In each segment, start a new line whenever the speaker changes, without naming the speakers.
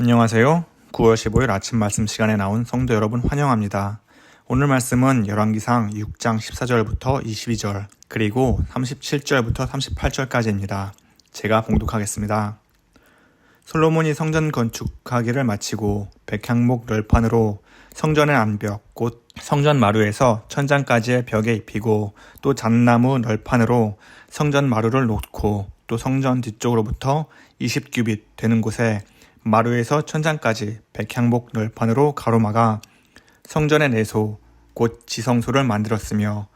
안녕하세요. 9월 15일 아침 말씀 시간에 나온 성도 여러분 환영합니다. 오늘 말씀은 열왕기상 6장 14절부터 22절 그리고 37절부터 38절까지입니다. 제가 봉독하겠습니다. 솔로몬이 성전 건축하기를 마치고 백향목 널판으로 성전의 암벽 곧 성전 마루에서 천장까지의 벽에 입히고 또 잣나무 널판으로 성전 마루를 놓고 또 성전 뒤쪽으로부터 20규빗 되는 곳에 마루에서 천장까지 백향목 널판으로 가로막아 성전의 내소 곧 지성소를 만들었으며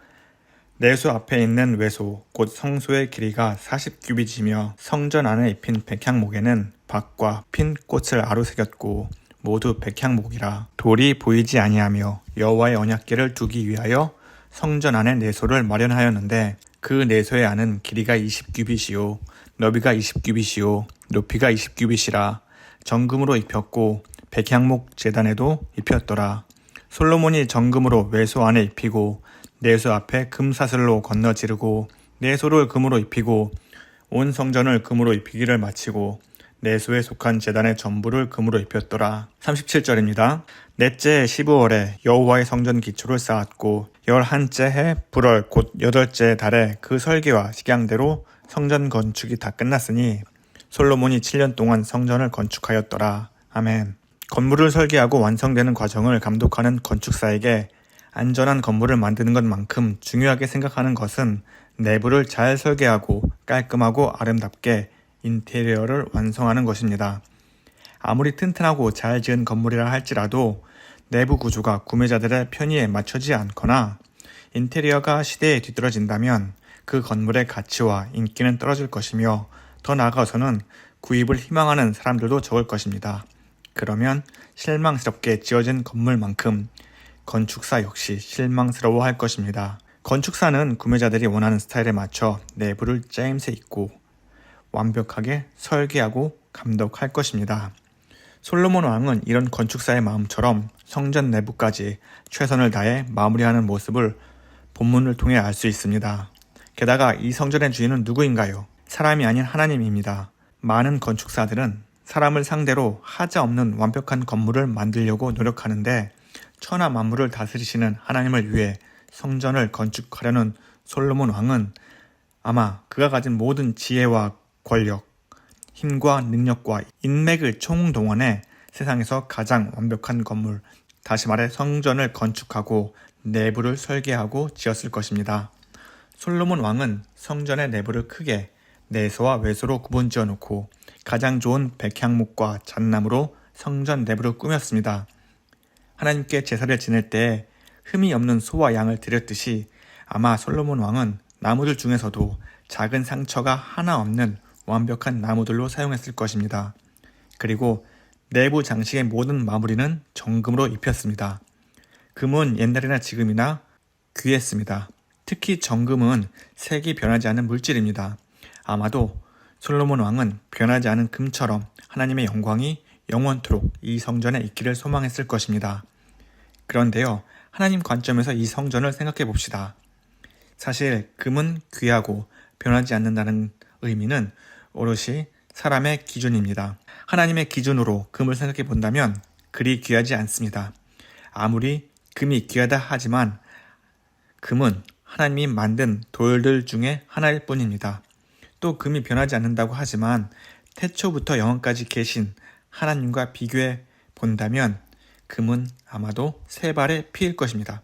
내소 앞에 있는 외소 곧 성소의 길이가 40규빗이며 성전 안에 입힌 백향목에는 박과 핀 꽃을 아로새겼고 모두 백향목이라. 돌이 보이지 아니하며 여호와의 언약궤를 두기 위하여 성전 안에 내소를 마련하였는데 그 내소의 안은 길이가 20규빗이요 너비가 20규빗이요 높이가 20규빗이라 정금으로 입혔고 백향목 재단에도 입혔더라. 솔로몬이 정금으로 외소 안에 입히고 내소 앞에 금사슬로 건너 지르고 내소를 금으로 입히고 온 성전을 금으로 입히기를 마치고 내소에 속한 재단의 전부를 금으로 입혔더라. 37절입니다. 넷째 15월에 여호와의 성전 기초를 쌓았고 열한째 해 불월 곧 여덟째 달에 그 설계와 식양대로 성전 건축이 다 끝났으니 솔로몬이 7년 동안 성전을 건축하였더라. 아멘. 건물을 설계하고 완성되는 과정을 감독하는 건축사에게 안전한 건물을 만드는 것만큼 중요하게 생각하는 것은 내부를 잘 설계하고 깔끔하고 아름답게 인테리어를 완성하는 것입니다. 아무리 튼튼하고 잘 지은 건물이라 할지라도 내부 구조가 구매자들의 편의에 맞춰지 않거나 인테리어가 시대에 뒤떨어진다면 그 건물의 가치와 인기는 떨어질 것이며 더 나아가서는 구입을 희망하는 사람들도 적을 것입니다. 그러면 실망스럽게 지어진 건물만큼 건축사 역시 실망스러워 할 것입니다. 건축사는 구매자들이 원하는 스타일에 맞춰 내부를 짜임새 있고 완벽하게 설계하고 감독할 것입니다. 솔로몬 왕은 이런 건축사의 마음처럼 성전 내부까지 최선을 다해 마무리하는 모습을 본문을 통해 알 수 있습니다. 게다가 이 성전의 주인은 누구인가요? 사람이 아닌 하나님입니다. 많은 건축사들은 사람을 상대로 하자 없는 완벽한 건물을 만들려고 노력하는데 천하 만물을 다스리시는 하나님을 위해 성전을 건축하려는 솔로몬 왕은 아마 그가 가진 모든 지혜와 권력, 힘과 능력과 인맥을 총동원해 세상에서 가장 완벽한 건물, 다시 말해 성전을 건축하고 내부를 설계하고 지었을 것입니다. 솔로몬 왕은 성전의 내부를 크게 내소와 외소로 구분 지어 놓고 가장 좋은 백향목과 잣나무로 성전 내부를 꾸몄습니다. 하나님께 제사를 지낼 때 흠이 없는 소와 양을 드렸듯이 아마 솔로몬 왕은 나무들 중에서도 작은 상처가 하나 없는 완벽한 나무들로 사용했을 것입니다. 그리고 내부 장식의 모든 마무리는 정금으로 입혔습니다. 금은 옛날이나 지금이나 귀했습니다. 특히 정금은 색이 변하지 않는 물질입니다. 아마도 솔로몬 왕은 변하지 않은 금처럼 하나님의 영광이 영원토록 이 성전에 있기를 소망했을 것입니다. 그런데요, 하나님 관점에서 이 성전을 생각해 봅시다. 사실 금은 귀하고 변하지 않는다는 의미는 오롯이 사람의 기준입니다. 하나님의 기준으로 금을 생각해 본다면 그리 귀하지 않습니다. 아무리 금이 귀하다 하지만 금은 하나님이 만든 돌들 중에 하나일 뿐입니다. 또 금이 변하지 않는다고 하지만 태초부터 영원까지 계신 하나님과 비교해 본다면 금은 아마도 세 발의 피일 것입니다.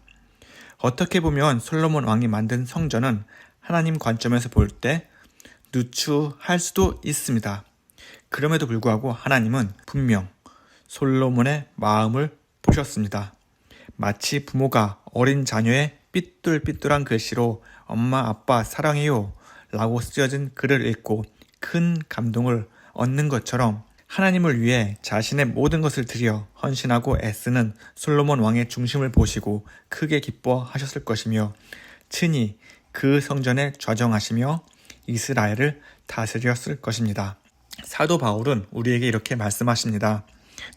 어떻게 보면 솔로몬 왕이 만든 성전은 하나님 관점에서 볼 때 누추할 수도 있습니다. 그럼에도 불구하고 하나님은 분명 솔로몬의 마음을 보셨습니다. 마치 부모가 어린 자녀의 삐뚤삐뚤한 글씨로 엄마 아빠 사랑해요 라고 쓰여진 글을 읽고 큰 감동을 얻는 것처럼 하나님을 위해 자신의 모든 것을 들여 헌신하고 애쓰는 솔로몬 왕의 중심을 보시고 크게 기뻐하셨을 것이며 친히 그 성전에 좌정하시며 이스라엘을 다스렸을 것입니다. 사도 바울은 우리에게 이렇게 말씀하십니다.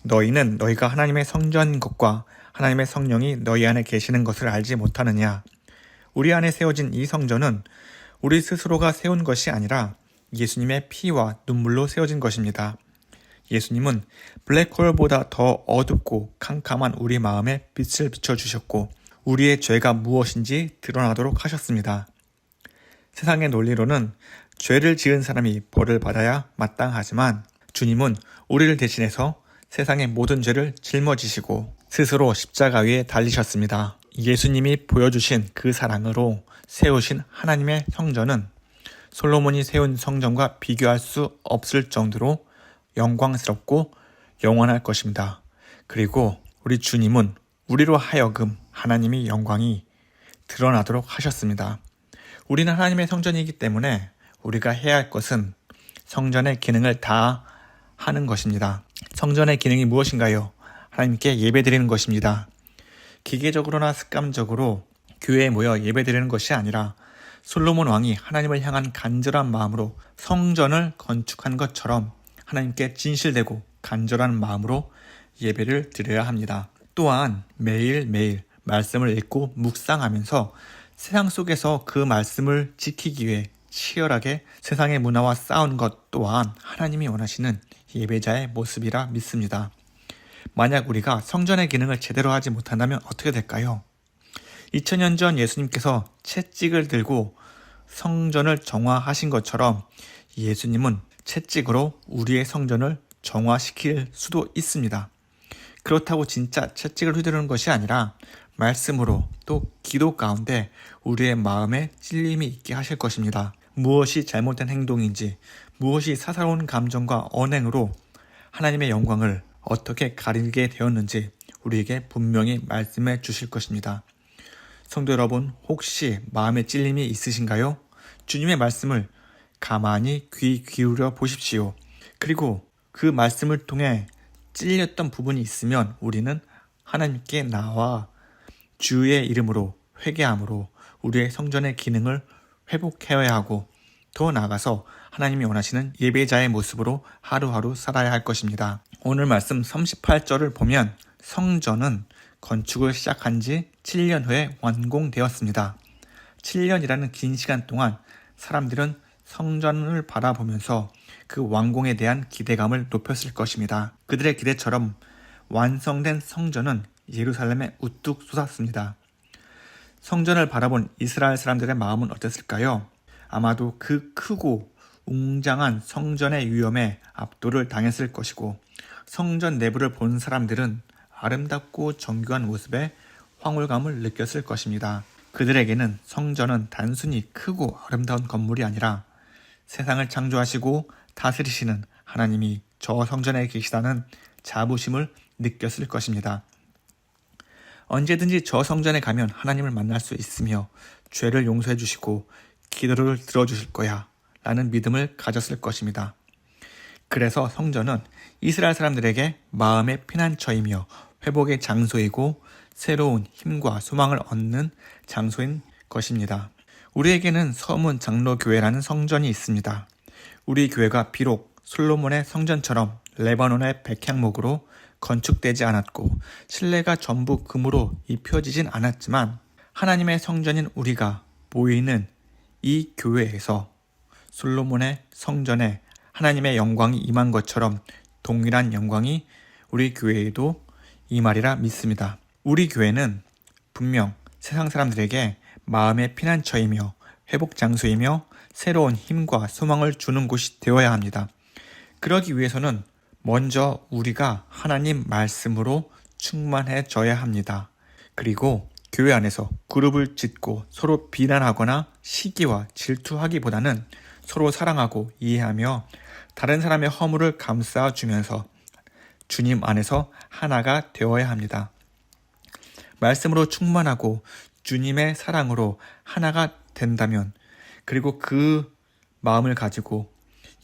너희는 너희가 하나님의 성전인 것과 하나님의 성령이 너희 안에 계시는 것을 알지 못하느냐? 우리 안에 세워진 이 성전은 우리 스스로가 세운 것이 아니라 예수님의 피와 눈물로 세워진 것입니다. 예수님은 블랙홀보다 더 어둡고 캄캄한 우리 마음에 빛을 비춰주셨고 우리의 죄가 무엇인지 드러나도록 하셨습니다. 세상의 논리로는 죄를 지은 사람이 벌을 받아야 마땅하지만 주님은 우리를 대신해서 세상의 모든 죄를 짊어지시고 스스로 십자가 위에 달리셨습니다. 예수님이 보여주신 그 사랑으로 세우신 하나님의 성전은 솔로몬이 세운 성전과 비교할 수 없을 정도로 영광스럽고 영원할 것입니다. 그리고 우리 주님은 우리로 하여금 하나님의 영광이 드러나도록 하셨습니다. 우리는 하나님의 성전이기 때문에 우리가 해야 할 것은 성전의 기능을 다 하는 것입니다. 성전의 기능이 무엇인가요? 하나님께 예배드리는 것입니다. 기계적으로나 습관적으로 교회에 모여 예배드리는 것이 아니라 솔로몬 왕이 하나님을 향한 간절한 마음으로 성전을 건축한 것처럼 하나님께 진실되고 간절한 마음으로 예배를 드려야 합니다. 또한 매일매일 말씀을 읽고 묵상하면서 세상 속에서 그 말씀을 지키기 위해 치열하게 세상의 문화와 싸우는 것 또한 하나님이 원하시는 예배자의 모습이라 믿습니다. 만약 우리가 성전의 기능을 제대로 하지 못한다면 어떻게 될까요? 2000년 전 예수님께서 채찍을 들고 성전을 정화하신 것처럼 예수님은 채찍으로 우리의 성전을 정화시킬 수도 있습니다. 그렇다고 진짜 채찍을 휘두르는 것이 아니라 말씀으로 또 기도 가운데 우리의 마음에 찔림이 있게 하실 것입니다. 무엇이 잘못된 행동인지, 무엇이 사사로운 감정과 언행으로 하나님의 영광을 어떻게 가리게 되었는지 우리에게 분명히 말씀해 주실 것입니다. 성도 여러분, 혹시 마음에 찔림이 있으신가요? 주님의 말씀을 가만히 귀 기울여 보십시오. 그리고 그 말씀을 통해 찔렸던 부분이 있으면 우리는 하나님께 나와 주의 이름으로 회개함으로 우리의 성전의 기능을 회복해야 하고 더 나아가서 하나님이 원하시는 예배자의 모습으로 하루하루 살아야 할 것입니다. 오늘 말씀 38절을 보면 성전은 건축을 시작한 지 7년 후에 완공되었습니다. 7년이라는 긴 시간 동안 사람들은 성전을 바라보면서 그 완공에 대한 기대감을 높였을 것입니다. 그들의 기대처럼 완성된 성전은 예루살렘에 우뚝 솟았습니다. 성전을 바라본 이스라엘 사람들의 마음은 어땠을까요? 아마도 그 크고 웅장한 성전의 위험에 압도를 당했을 것이고 성전 내부를 본 사람들은 아름답고 정교한 모습에 황홀감을 느꼈을 것입니다. 그들에게는 성전은 단순히 크고 아름다운 건물이 아니라 세상을 창조하시고 다스리시는 하나님이 저 성전에 계시다는 자부심을 느꼈을 것입니다. 언제든지 저 성전에 가면 하나님을 만날 수 있으며 죄를 용서해 주시고 기도를 들어 주실 거야 라는 믿음을 가졌을 것입니다. 그래서 성전은 이스라엘 사람들에게 마음의 피난처이며 회복의 장소이고 새로운 힘과 소망을 얻는 장소인 것입니다. 우리에게는 서문 장로교회라는 성전이 있습니다. 우리 교회가 비록 솔로몬의 성전처럼 레바논의 백향목으로 건축되지 않았고 실내가 전부 금으로 입혀지진 않았지만 하나님의 성전인 우리가 모이는 이 교회에서 솔로몬의 성전에 하나님의 영광이 임한 것처럼 동일한 영광이 우리 교회에도 임하리라 믿습니다. 우리 교회는 분명 세상 사람들에게 마음의 피난처이며 회복 장소이며 새로운 힘과 소망을 주는 곳이 되어야 합니다. 그러기 위해서는 먼저 우리가 하나님 말씀으로 충만해져야 합니다. 그리고 교회 안에서 그룹을 짓고 서로 비난하거나 시기와 질투하기보다는 서로 사랑하고 이해하며 다른 사람의 허물을 감싸 주면서 주님 안에서 하나가 되어야 합니다. 말씀으로 충만하고 주님의 사랑으로 하나가 된다면 그리고 그 마음을 가지고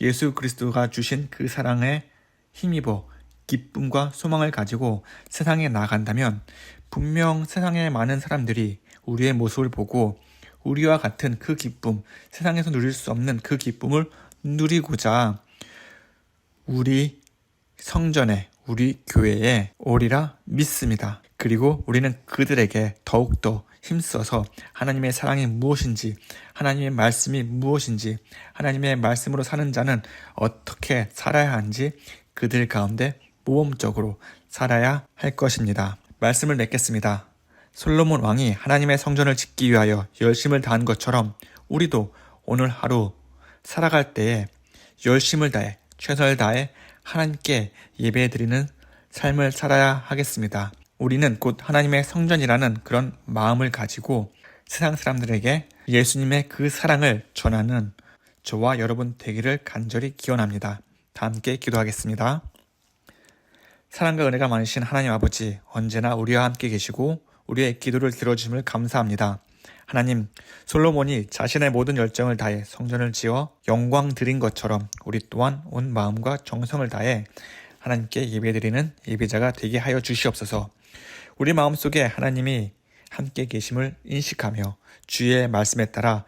예수 그리스도가 주신 그 사랑에 힘입어 기쁨과 소망을 가지고 세상에 나간다면 분명 세상의 많은 사람들이 우리의 모습을 보고 우리와 같은 그 기쁨, 세상에서 누릴 수 없는 그 기쁨을 누리고자 우리 성전에, 우리 교회에 오리라 믿습니다. 그리고 우리는 그들에게 더욱더 힘써서 하나님의 사랑이 무엇인지, 하나님의 말씀이 무엇인지, 하나님의 말씀으로 사는 자는 어떻게 살아야 하는지 그들 가운데 모범적으로 살아야 할 것입니다. 말씀을 맺겠습니다. 솔로몬 왕이 하나님의 성전을 짓기 위하여 열심을 다한 것처럼 우리도 오늘 하루 살아갈 때에 열심을 다해 최선을 다해 하나님께 예배드리는 삶을 살아야 하겠습니다. 우리는 곧 하나님의 성전이라는 그런 마음을 가지고 세상 사람들에게 예수님의 그 사랑을 전하는 저와 여러분 되기를 간절히 기원합니다. 다 함께 기도하겠습니다. 사랑과 은혜가 많으신 하나님 아버지, 언제나 우리와 함께 계시고 우리의 기도를 들어주심을 감사합니다. 하나님, 솔로몬이 자신의 모든 열정을 다해 성전을 지어 영광 드린 것처럼 우리 또한 온 마음과 정성을 다해 하나님께 예배드리는 예배자가 되게 하여 주시옵소서. 우리 마음속에 하나님이 함께 계심을 인식하며 주의 말씀에 따라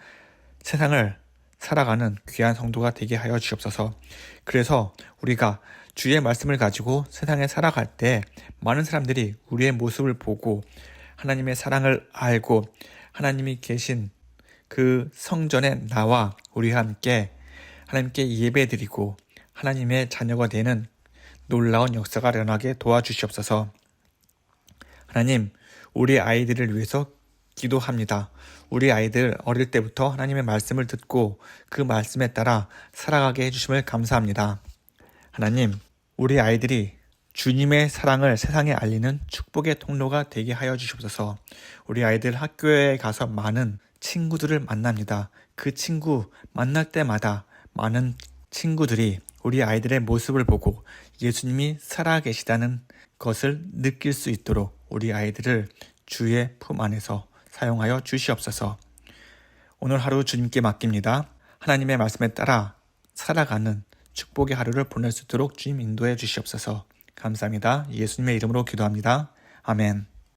세상을 살아가는 귀한 성도가 되게 하여 주옵소서. 그래서 우리가 주의 말씀을 가지고 세상에 살아갈 때 많은 사람들이 우리의 모습을 보고 하나님의 사랑을 알고 하나님이 계신 그 성전에 나와 우리와 함께 하나님께 예배드리고 하나님의 자녀가 되는 놀라운 역사가 일어나게 도와주시옵소서. 하나님, 우리 아이들을 위해서 기도합니다. 우리 아이들 어릴 때부터 하나님의 말씀을 듣고 그 말씀에 따라 살아가게 해주심을 감사합니다. 하나님, 우리 아이들이 주님의 사랑을 세상에 알리는 축복의 통로가 되게 하여 주시옵소서. 우리 아이들 학교에 가서 많은 친구들을 만납니다. 그 친구 만날 때마다 많은 친구들이 우리 아이들의 모습을 보고 예수님이 살아계시다는 것을 느낄 수 있도록 우리 아이들을 주의 품 안에서 사용하여 주시옵소서. 오늘 하루 주님께 맡깁니다. 하나님의 말씀에 따라 살아가는 축복의 하루를 보낼 수 있도록 주님 인도해 주시옵소서. 감사합니다. 예수님의 이름으로 기도합니다. 아멘.